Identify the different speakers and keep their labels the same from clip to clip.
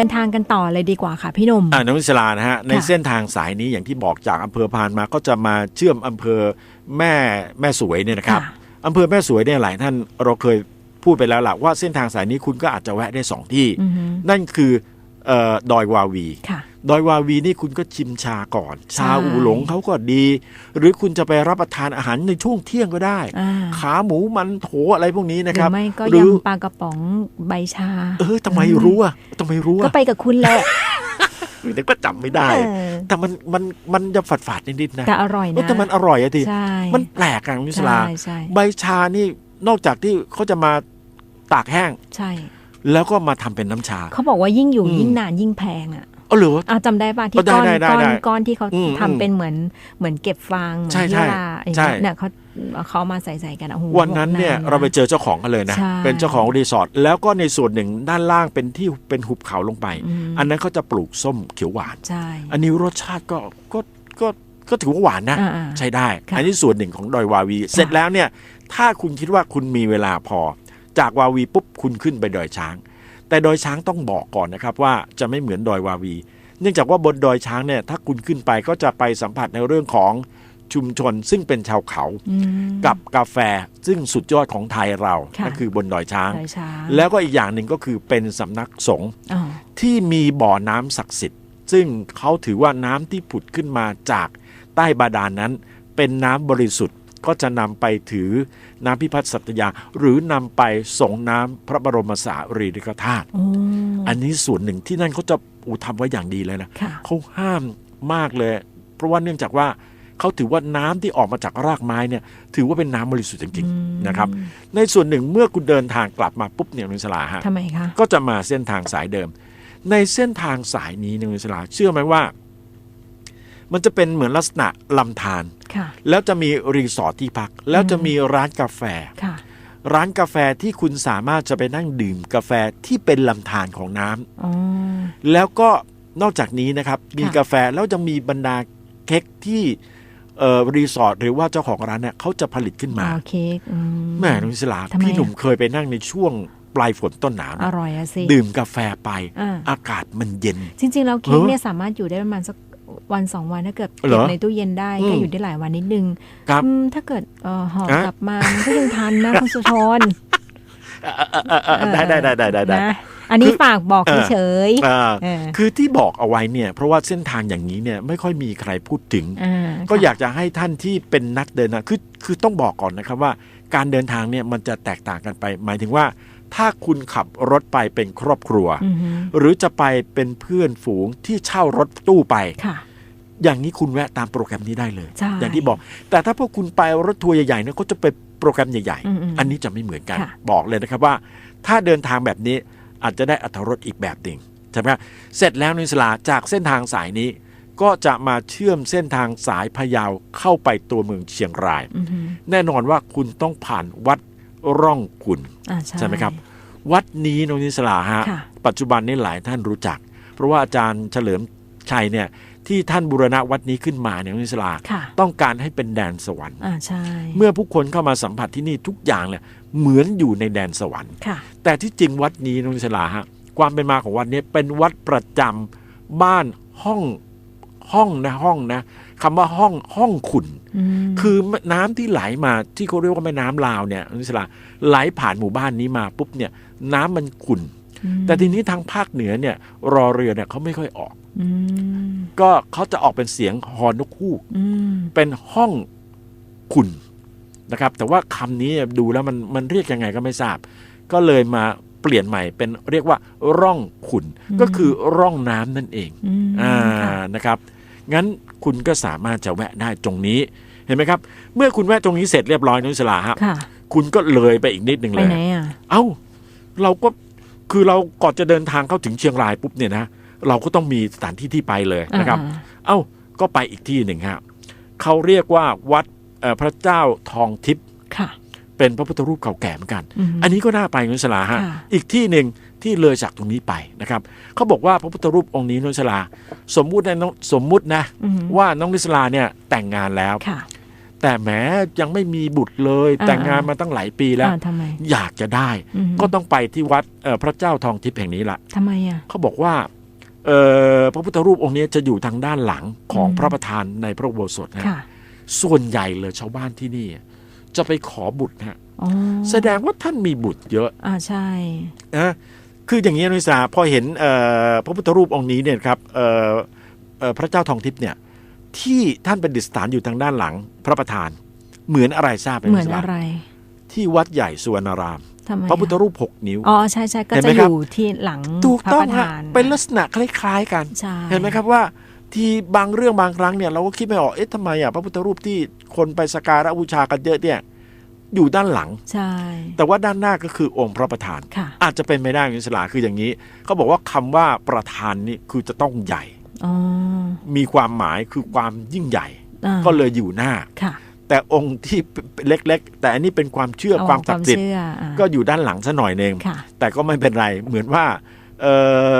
Speaker 1: เดินทางกันต่อเลยดีกว่าค่ะพี่หนุ่ม
Speaker 2: อ่าน้องวิศลานะฮะในเส้นทางสายนี้อย่างที่บอกจากอำเภอพานมาก็จะมาเชื่อมอำเภอแม่แม่สวยเนี่ยนะครับ
Speaker 1: ค่ะ
Speaker 2: อำเภอแม่สวยเนี่ยหลายท่านเราเคยพูดไปแล้วล่ะว่าเส้นทางสายนี้คุณก็อาจจะแวะได้สองที่
Speaker 1: อือฮึ
Speaker 2: นั่นคือเอ่อดอยวาวี
Speaker 1: ค่ะ
Speaker 2: ดอยวาวีนี่คุณก็ชิมชาก่อน ชา
Speaker 1: ใช่
Speaker 2: อูหลงเขาก็ดี หรือคุณจะไปรับประทานอาหารในช่วงเที่ยงก็ได้
Speaker 1: อ่า
Speaker 2: ขาหมูมันโถอะไรพวกนี้
Speaker 1: ห
Speaker 2: นะ
Speaker 1: รื
Speaker 2: ครับ
Speaker 1: อไม่ก็
Speaker 2: หรือยำ
Speaker 1: ปลากระป๋องใบชา
Speaker 2: เออทำไมรู้อะทำไมรู้
Speaker 1: ก็
Speaker 2: อะ
Speaker 1: ไปกับคุณแหละ
Speaker 2: เดี๋ยวก็จำไม่ได้
Speaker 1: เออ
Speaker 2: แต่มันมันมันจะฝาดฝาดๆนิดๆนะ
Speaker 1: แต่อร่อย
Speaker 2: เออ
Speaker 1: นะ
Speaker 2: แต่มันอร่อยอะที
Speaker 1: ใช่
Speaker 2: มันแปลกอะนิสลา
Speaker 1: ใช่ใช่
Speaker 2: ใบชานี่นอกจากที่เขาจะมาตากแห้ง
Speaker 1: ใช่
Speaker 2: แล้วก็มาทำเป็นน้ำชา
Speaker 1: เขาบอกว่ายิ่งอยู่
Speaker 2: อืม
Speaker 1: ยิ่งนานยิ่งแพงอะ
Speaker 2: เออเหรอ
Speaker 1: อะจำได้ป่ะที่
Speaker 2: ได้
Speaker 1: ก้อน
Speaker 2: ได้ได้
Speaker 1: ก้อน
Speaker 2: ได้
Speaker 1: ก้อนที่เขา
Speaker 2: อืม
Speaker 1: ทำเป็นเหมือนเหมือนเก็บฟางเหมือน
Speaker 2: ใช่
Speaker 1: ที่
Speaker 2: ใช่
Speaker 1: เวลาอย่าง
Speaker 2: ใช่
Speaker 1: เงี้ยเนี่ยเขาเขาเอามาใส่ใส่กันอะโอ้โห
Speaker 2: วันนั้นเนี่ย
Speaker 1: บอก
Speaker 2: เราไปเจอเจ้าของกันเลยนะ
Speaker 1: ใช่
Speaker 2: เป็นเจ้าของรีสอร์ทแล้วก็ในส่วนหนึ่งด้านล่างเป็นที่เป็นหุบเขาลงไป
Speaker 1: อืม
Speaker 2: อันนั้นเขาจะปลูกส้มเขียวหวาน
Speaker 1: ใช่
Speaker 2: อันนี้รสชาติก็ก็ก็ก็ถือว่าหวานนะ
Speaker 1: อ่าๆ
Speaker 2: ใช้ได้
Speaker 1: ค่ะ
Speaker 2: อันนี้ส่วนหนึ่งของดอยวาวี เสร็จแล้วเนี่ย ถ้าคุณคิดว่าคุณมีเวลาพอ จากวาวีปุ๊บคุณขึ้นไปดอยช้าง แต่ดอยช้างต้องบอกก่อนนะครับว่าจะไม่เหมือนดอยวาวี เนื่องจากว่าบนดอยช้างเนี่ยถ้าคุณขึ้นไปก็จะไปสัมผัสในเรื่องของชุมชนซึ่งเป็นชาวเขา
Speaker 1: อืม
Speaker 2: กับกาแฟซึ่งสุดยอดของไทยเรา
Speaker 1: ค่ะ
Speaker 2: ก็คือบนดอยช้าง
Speaker 1: ดอยช้าง
Speaker 2: แล้วก็อีกอย่างหนึ่งก็คือเป็นสำนักสงฆ์
Speaker 1: อ๋อ
Speaker 2: ที่มีบ่อน้ำศักดิ์สิทธิ์ ซึ่งเขาถือว่าน้ำที่ผุดขึ้นมาจากใต้บาดาลนนั้น เป็นน้ำบริสุทธิ์ ก็จะนำไปถือน้ำพิพัฒน์สัตยา หรือนำไปส่งน้ำพระบรมสารีริกธาตุ
Speaker 1: โอ้
Speaker 2: อันนี้ส่วนหนึ่งที่นั่นเขาจะอูทำไว้อย่างดีเลยนะ
Speaker 1: ค่ะ
Speaker 2: เขาห้ามมากเลย เพราะว่าเนื่องจากว่าเขาถือว่าน้ำที่ออกมาจากรากไม้เนี่ย ถือว่าเป็นน้ำบริสุทธิ์จริง
Speaker 1: อืม
Speaker 2: ๆนะครับ ในส่วนหนึ่งเมื่อคุณเดินทางกลับมาปุ๊บเนี่ยนุสลาฮะ
Speaker 1: ทำไมคะ
Speaker 2: ก็จะมาเส้นทางสายเดิม ในเส้นทางสายนี้นุสลาเชื่อไหมว่า มันจะเป็นเหมือนลักษณะลำธาร
Speaker 1: ค่ะ
Speaker 2: แล้วจะมีรีสอร์ทที่พัก แล้วจะมีร้านกาแฟ
Speaker 1: ค่ะ
Speaker 2: ร้านกาแฟที่คุณสามารถจะไปนั่งดื่มกาแฟที่เป็นลำธารของน้ำ
Speaker 1: อ๋อ
Speaker 2: แล้วก็นอกจากนี้นะครับ มี
Speaker 1: ค่ะ
Speaker 2: กาแฟแล้วยังมีบรรดาเค้กที่เอ่อรีสอร์ทหรือว่าเจ้าของร้านเนี่ยเขาจะผลิตขึ้นมา
Speaker 1: อ๋อเค้กอืม
Speaker 2: แม่นุสลา
Speaker 1: ทำไม
Speaker 2: พี่หนุ่ม
Speaker 1: อะ
Speaker 2: เคยไปนั่งในช่วงปลายฝนต้นหนาว
Speaker 1: อ
Speaker 2: นะ
Speaker 1: ร่อยอะสิ
Speaker 2: ดื่มกาแฟไป
Speaker 1: อ่า
Speaker 2: อากาศมันเย็น
Speaker 1: จริง ๆ แล้วเค้ก
Speaker 2: เออ
Speaker 1: เนี่ยสามารถอยู่ได้ประมาณสัก วันสองวันถ้าเกิด
Speaker 2: เหร
Speaker 1: เก็บ
Speaker 2: อ
Speaker 1: ในตู้เย็นได้
Speaker 2: อืม
Speaker 1: ก็อยู่ได้หลายวันนิดนึง
Speaker 2: ครับ
Speaker 1: อืมถ้าเกิดเอ่อห่อ
Speaker 2: ฮะ
Speaker 1: กลับมามันก็ยังทันนะคุณสุธร
Speaker 2: เอ่อเอ่อเอ่อเอ่อได้ได้ได้ได้ได้ได้
Speaker 1: นะอันนี้
Speaker 2: คือ
Speaker 1: ฝากบอก
Speaker 2: เออ
Speaker 1: เฉย
Speaker 2: อ่า
Speaker 1: ๆเออ
Speaker 2: คือที่บอกเอาไว้เนี่ย เพราะว่าเส้นทางอย่างนี้เนี่ยไม่ค่อยมีใครพูดถึง
Speaker 1: อ่า
Speaker 2: ก็
Speaker 1: ค่ะ
Speaker 2: อยากจะให้ท่านที่เป็นนักเดินทางคือคือต้องบอกก่อนนะครับว่า การเดินทางเนี่ยมันจะแตกต่างกันไป หมายถึงว่า ถ้าคุณขับรถไปเป็นครอบครัว
Speaker 1: อือฮึ
Speaker 2: หรือจะไปเป็นเพื่อนฝูงที่เช่ารถตู้ไป
Speaker 1: ค่ะ
Speaker 2: อย่างนี้คุณแวะตามโปรแกรมนี้ได้เลย
Speaker 1: ใช่
Speaker 2: อย่างที่บอก แต่ถ้าพวกคุณไปรถทัวร์ใหญ่ๆเนี่ยก็จะเป็นโปรแกรมใหญ่
Speaker 1: อืมๆ
Speaker 2: ๆอันนี้จะไม่เหมือนกัน
Speaker 1: ค่ะ
Speaker 2: บอกเลยนะครับว่า ถ้าเดินทางแบบนี้อาจจะได้อัตรถรสอีกแบบหนึ่งใช่ไหมครับเสร็จแล้วนิสลาจากเส้นทางสายนี้ก็จะมาเชื่อมเส้นทางสายพะเยาเข้าไปตัวเมืองเชียงราย
Speaker 1: อือฮึ
Speaker 2: แน่นอนว่าคุณต้องผ่านวัด ร่องขุน
Speaker 1: อ่าใช่
Speaker 2: ใช่ไหมครับ วัดนี้น้องนิสลาฮะ
Speaker 1: ค่ะ
Speaker 2: ปัจจุบันนี้หลายท่านรู้จัก เพราะว่าอาจารย์เฉลิมชัยเนี่ยที่ท่านบูรณะวัดนี้ขึ้นมาเนี่ยน้องนิสลา
Speaker 1: ค่ะ
Speaker 2: ต้องการให้เป็นแดนสวรรค์
Speaker 1: อ่าใช่
Speaker 2: เมื่อผู้คนเข้ามาสัมผัสที่นี่ทุกอย่างเนี่ยเหมือนอยู่ในแดนสวรรค์
Speaker 1: ค่ะ
Speaker 2: แต่ที่จริงวัดนี้น้องนิสลาฮะความเป็นมาของวัดนี้เป็นวัดประจำบ้านห้อง ห้องนะห้องนะคำว่าห้องห้องขุน
Speaker 1: อืม
Speaker 2: คือน้ำที่ไหลมาที่เขาเรียกว่าแม่น้ำลาวเนี่ยน้องนิสลาไหลผ่านหมู่บ้านนี้มาปุ๊บเนี่ยน้ำมันขุ่น
Speaker 1: ม
Speaker 2: แต่ทีนี้ทางภาคเหนือเนี่ย รอเรือเนี่ยเขาไม่ค่อยออก
Speaker 1: อืม
Speaker 2: ก็เขาจะออกเป็นเสียงฮอนกฮูก
Speaker 1: อืม
Speaker 2: เป็นห้องขุ่นนะครับ แต่ว่าคำนี้ดูแล้วมันมันเรียกยังไงก็ไม่ทราบ ก็เลยมาเปลี่ยนใหม่เป็นเรียกว่าร่องขุ่นก็คือร่องน้ำนั่นเอง
Speaker 1: อืม
Speaker 2: อ่า
Speaker 1: ค่ะ
Speaker 2: นะครับ งั้นคุณก็สามารถจะแวะได้ตรงนี้ เห็นไหมครับ เมื่อคุณแวะตรงนี้เสร็จเรียบร้อยนุสลาฮะ
Speaker 1: ค่ะ
Speaker 2: คุณก็เลยไปอีกนิดหนึ่ง
Speaker 1: ไป
Speaker 2: เลย
Speaker 1: ไหนอะ
Speaker 2: เอ้า เราก็คือเราก่อนจะเดินทางเข้าถึงเชียงรายปุ๊บเนี่ยนะเราก็ต้องมีสถานที่ที่ไปเลยนะครับ
Speaker 1: อ่า
Speaker 2: เอ้าก็ไปอีกที่หนึ่งครับเขาเรียกว่าวัดเอ่อพระเจ้าทองทิพย์
Speaker 1: ค่ะ
Speaker 2: เป็นพระพุทธรูปเก่าแก่เหมือนกัน
Speaker 1: อืม
Speaker 2: อันนี้ก็น่าไปนุสลาฮะ
Speaker 1: ค่ะ
Speaker 2: อีกที่หนึ่ง ที่เลยจากตรงนี้ไปนะครับเขาบอกว่าพระพุทธรูปองค์นี้นุสลา สมมุตินะน้องสมมุตินะ
Speaker 1: อืม
Speaker 2: ว่าน้องนิสลาเนี่ยแต่งงานแล้ว
Speaker 1: ค่ะ
Speaker 2: แต่แหมยังไม่มีบุตรเลย
Speaker 1: อ่า
Speaker 2: แต่งงานมาตั้งหลายปีแล้ว
Speaker 1: อ่าทำไม
Speaker 2: อยากจะได้
Speaker 1: อืม
Speaker 2: ก็ต้องไปที่วัดเอ่อพระเจ้าทองทิพย์แห่งนี้ละ
Speaker 1: ทำไมอะ
Speaker 2: เขาบอกว่าเอ่อพระพุทธรูปองค์นี้จะอยู่ทางด้านหลังของ
Speaker 1: อืม
Speaker 2: พระประธานในพระอุโบสถนะ
Speaker 1: ค่ะ
Speaker 2: ส่วนใหญ่เลยชาวบ้านที่นี่ จะไปขอบุตรฮะ
Speaker 1: อ๋อ
Speaker 2: แสดงว่าท่านมีบุตรเยอะ
Speaker 1: อ่าใช่
Speaker 2: นะ คืออย่างนี้นะนิสาพอเห็นเอ่อพระพุทธรูปองค์นี้เนี่ยครับเอ่อเอ่อพระเจ้าทองทิพย์เนี่ยที่ท่านเป็นดิษฐานอยู่ทางด้านหลังพระประธาน เหมือนอะไรทราบไหม
Speaker 1: เหมือน
Speaker 2: นิสา
Speaker 1: อะไร
Speaker 2: ที่วัดใหญ่สุวรรณาราม
Speaker 1: ทำไม
Speaker 2: พระพุทธ
Speaker 1: อะ
Speaker 2: รูปหกนิ้ว
Speaker 1: อ๋อใช่ใช่ก็
Speaker 2: เห็น
Speaker 1: จะ
Speaker 2: ไหม
Speaker 1: อ
Speaker 2: ครับ
Speaker 1: ยู่ที่หลัง
Speaker 2: ถูก
Speaker 1: พระ
Speaker 2: ต้อง
Speaker 1: ประ
Speaker 2: ฮะ
Speaker 1: ธาน
Speaker 2: เป็นลักษณะคล้ายๆกัน
Speaker 1: ใช่
Speaker 2: เห็นไหมครับว่าที่บางเรื่องบางครั้งเนี่ยเราก็คิดไม่ออก เอ๊ะทำไมอะพระพุทธรูปที่คนไปสักการะบูชากันเยอะเนี่ย อยู่ด้านหลัง
Speaker 1: ใช่
Speaker 2: แต่ว่าด้านหน้าก็คือองค์พระประธาน
Speaker 1: ค่ะ
Speaker 2: อาจจะเป็นไม่ได้คุณสลาคืออย่างนี้เขาบอกว่าคำว่าประธานนี่คือจะต้องใหญ่
Speaker 1: อ๋อ
Speaker 2: มีความหมายคือความยิ่งใหญ่
Speaker 1: อ่า
Speaker 2: ก็เลยอยู่หน้า
Speaker 1: ค่ะ
Speaker 2: แต่องค์ที่เล็กๆ แต่อันนี้เป็นความเชื่อ
Speaker 1: เอา
Speaker 2: ความศักดิ์สิทธิ์
Speaker 1: เชื่ออ่า
Speaker 2: ก็อยู่ด้านหลังซะหน่อยหนึ่ง
Speaker 1: ค่ะ
Speaker 2: แต่ก็ไม่เป็นไรเหมือนว่าเอ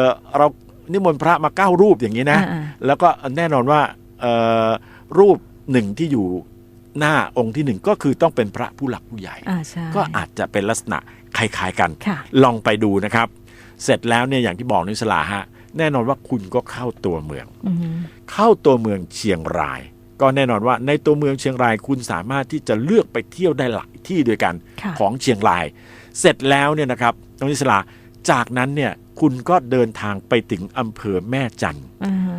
Speaker 2: อเรานิมนต์พระมาเก้ารูปอย่างนี้นะ
Speaker 1: อ่า
Speaker 2: แล้วก็แน่นอนว่าเอ่อรูปหนึ่งที่อยู่ หน้าองค์ที่หนึ่งก็คือต้องเป็นพระผู้หลักผู้ใหญ่
Speaker 1: อ่าใช่
Speaker 2: ก็อาจจะเป็นลักษณะคล้ายๆกัน
Speaker 1: ค่ะ
Speaker 2: ลองไปดูนะครับ เสร็จแล้วเนี่ยอย่างที่บอกนิสลาฮะแน่นอนว่าคุณก็เข้าตัวเมือง
Speaker 1: อือหือ
Speaker 2: เข้าตัวเมืองเชียงราย ก็แน่นอนว่าในตัวเมืองเชียงรายคุณสามารถที่จะเลือกไปเที่ยวได้หลายที่ด้วยกัน
Speaker 1: ค่ะ
Speaker 2: ของเชียงราย เสร็จแล้วเนี่ยนะครับน้องนิสลาจากนั้นเนี่ยคุณก็เดินทางไปถึงอำเภอแม่จันทร์
Speaker 1: อ่าฮะ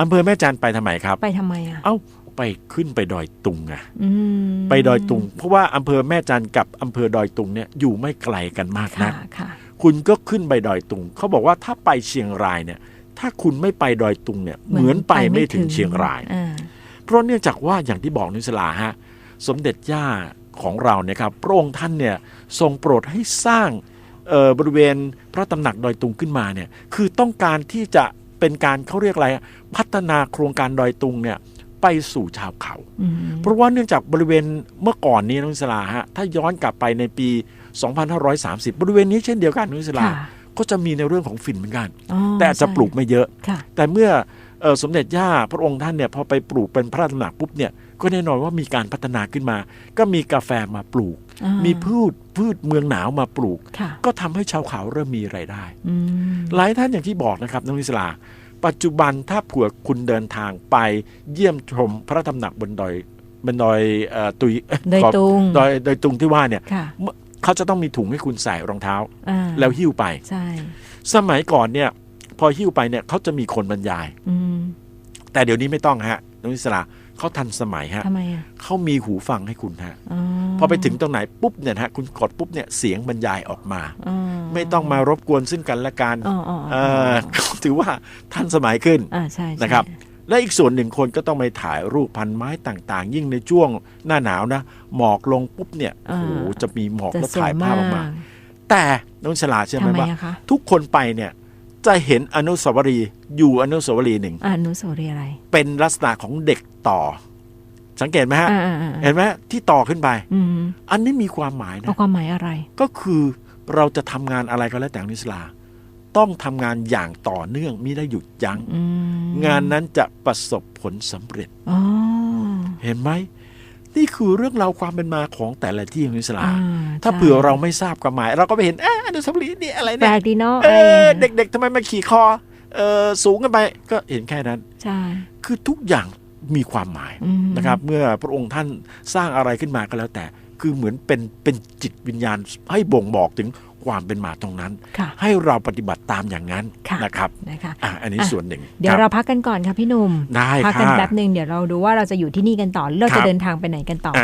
Speaker 2: อำเภอแม่จันทร์ไปทำไมครับ
Speaker 1: ไปทำไมอะ
Speaker 2: เอ้า ไปขึ้นไปดอยตุงไง
Speaker 1: อืม
Speaker 2: ไปดอยตุง เพราะว่าอำเภอแม่จันทร์กับอำเภอดอยตุงเนี่ยอยู่ไม่ไกลกันมากนั
Speaker 1: ค่ะ
Speaker 2: ก
Speaker 1: ค่ะ
Speaker 2: คุณก็ขึ้นไปดอยตุงเขาบอกว่าถ้าไปเชียงรายเนี่ย ถ้าคุณไม่ไปดอยตุงเนี่ย เหมือนไปไม่ถึงเชียงราย
Speaker 1: อ่า
Speaker 2: เพราะเนื่องจากว่าอย่างที่บอกนิสลาฮะสมเด็จย่าของเราเนี่ยครับพระองค์ท่านเนี่ยทรงโปรดให้สร้างเอ่อบริเวณพระตำหนักดอยตุงขึ้นมาเนี่ยคือต้องการที่จะเป็นการเขาเรียกอะไรอะพัฒนาโครงการดอยตุงเนี่ย ไปสู่ชาวเขา
Speaker 1: อืม
Speaker 2: เพราะว่าเนื่องจากบริเวณเมื่อก่อนนี้น้องอิสลาฮะถ้าย้อนกลับไปในปี 2530 บริเวณนี้เช่นเดียวกันน้องอิสลา
Speaker 1: ค่ะ
Speaker 2: ก็จะมีในเรื่องของฝิ่นเหมือนกัน
Speaker 1: อ๋อ
Speaker 2: แต่อาจจะ
Speaker 1: ใช่
Speaker 2: ปลูกไม่เยอะ
Speaker 1: ค่ะ
Speaker 2: แต่เมื่อเอ่อสมเด็จย่าพระองค์ท่านเนี่ยพอไปปลูกเป็นพระตำหนักปุ๊บเนี่ยก็แน่นอนว่ามีการพัฒนาขึ้นมา ก็มีกาแฟมาปลูก
Speaker 1: อ่า
Speaker 2: มีพืชพืชเมืองหนาวมาปลูก
Speaker 1: ค่ะ
Speaker 2: ก็ทำให้ชาวเขาเริ่มมีรายได้
Speaker 1: อืม
Speaker 2: หลายท่านอย่างที่บอกนะครับน้องอิสลา ปัจจุบันถ้าเผื่อคุณเดินทางไปเยี่ยมชมพระตำหนักบนดอยบนดอยเอ่อตุยเอ้
Speaker 1: โดย
Speaker 2: ขอ
Speaker 1: ตุง
Speaker 2: ดอยดอยตุงที่ว่าเนี่ย
Speaker 1: ค่ะ
Speaker 2: เขาจะต้องมีถุงให้คุณใส่รองเท้า
Speaker 1: อ่า
Speaker 2: แล้วหิ้วไป
Speaker 1: ใช่
Speaker 2: สมัยก่อนเนี่ย พอหิ้วไปเนี่ยเขาจะมีคนบรรยาย
Speaker 1: อืม
Speaker 2: แต่เดี๋ยวนี้ไม่ต้องฮะน้องอิสระ เขาทันสมัยฮะ
Speaker 1: ทำไมอะ
Speaker 2: เขามีหูฟังให้คุณฮะ
Speaker 1: อ๋อ
Speaker 2: พอไปถึงตรงไหนปุ๊บเนี่ยฮะคุณกดปุ๊บเนี่ยเสียงบรรยายออกมา
Speaker 1: อ๋อ
Speaker 2: ไม่ต้องมารบกวนซึ่งกันและกัน
Speaker 1: อ๋ออ๋อ
Speaker 2: เออถือว่าทันสมัยขึ้น
Speaker 1: อ่าใช่ใช่
Speaker 2: นะครับและอีกส่วนหนึ่งคนก็ต้องไปถ่ายรูปพันไม้ต่าง ๆ ยิ่งในช่วงหน้าหนาวนะหมอกลงปุ๊บเนี่ยโอ้โหจะมีหมอก
Speaker 1: จะ
Speaker 2: แล้ว
Speaker 1: สว
Speaker 2: ถ่าย
Speaker 1: ย
Speaker 2: ภาพออกมา แต่น้องฉลาดเชื่อไห
Speaker 1: ทำ
Speaker 2: ม
Speaker 1: ไม
Speaker 2: ว่า
Speaker 1: อะคะ
Speaker 2: ทุกคนไปเนี่ย จะเห็นอนุสาวรีย์อยู่อนุสาวรีย์หนึ่ง
Speaker 1: อ่านุสาวรีย์อะไร
Speaker 2: เป็นลักษณะของเด็กต่อ สังเกตไหมฮะ
Speaker 1: อ่าอ่าอ่า
Speaker 2: เห็นไหมที่ต่อขึ้นไป
Speaker 1: อืม
Speaker 2: อันนี้มีความหมาย
Speaker 1: เอา
Speaker 2: นะ
Speaker 1: ความหมายอะไร
Speaker 2: ก็คือเราจะทำงานอะไรก็แล้วแต่นิสลา ต้องทำงานอย่างต่อเนื่องมิได้หยุดยัง้ง
Speaker 1: อืม
Speaker 2: งานนั้นจะประสบผลสำเร็จ
Speaker 1: อ๋อ
Speaker 2: เห็นไหมนี่คือเรื่องราวความเป็นมาของแต่ละที่ของนิสลา
Speaker 1: อ่า
Speaker 2: ถ้า
Speaker 1: ใช่
Speaker 2: เผื่อเราไม่ทราบความหมาย เราก็ไปเห็นอ่าอนุ สาวรีย์นี่อะไร
Speaker 1: แป
Speaker 2: เนี่ย
Speaker 1: กดีเนาะ
Speaker 2: เอ
Speaker 1: อ
Speaker 2: เด็กๆทำไมมาขี่คอเออสูงกันไปก็เห็นแค่นั้น
Speaker 1: ใช่
Speaker 2: คือทุกอย่างมีความหมาย
Speaker 1: อืม
Speaker 2: นะครับ เมื่อพระองค์ท่านสร้างอะไรขึ้นมาก็แล้วแต่ คือเหมือนเป็นเป็นจิตวิญญาณให้บ่งบอกถึงความเป็นมาตรงนั้น
Speaker 1: ค่ะ
Speaker 2: ให้เราปฏิบัติตามอย่างนั้น
Speaker 1: ค่ะ
Speaker 2: นะครับ
Speaker 1: นะคะ
Speaker 2: อะอันนี้
Speaker 1: อะ
Speaker 2: ส่วนหนึ่ง
Speaker 1: เดี๋ยว
Speaker 2: ค
Speaker 1: เรา
Speaker 2: บ
Speaker 1: พักกันก่อนค่ะพี่หนุ่ม
Speaker 2: ได้
Speaker 1: พักกัน
Speaker 2: ค่ะ
Speaker 1: แป๊บหนึ่งเดี๋ยวเราดูว่าเราจะอยู่ที่นี่กันต่อเรา
Speaker 2: ครั
Speaker 1: จะ
Speaker 2: บ
Speaker 1: เดินทางไปไหนกันต่อ
Speaker 2: อะ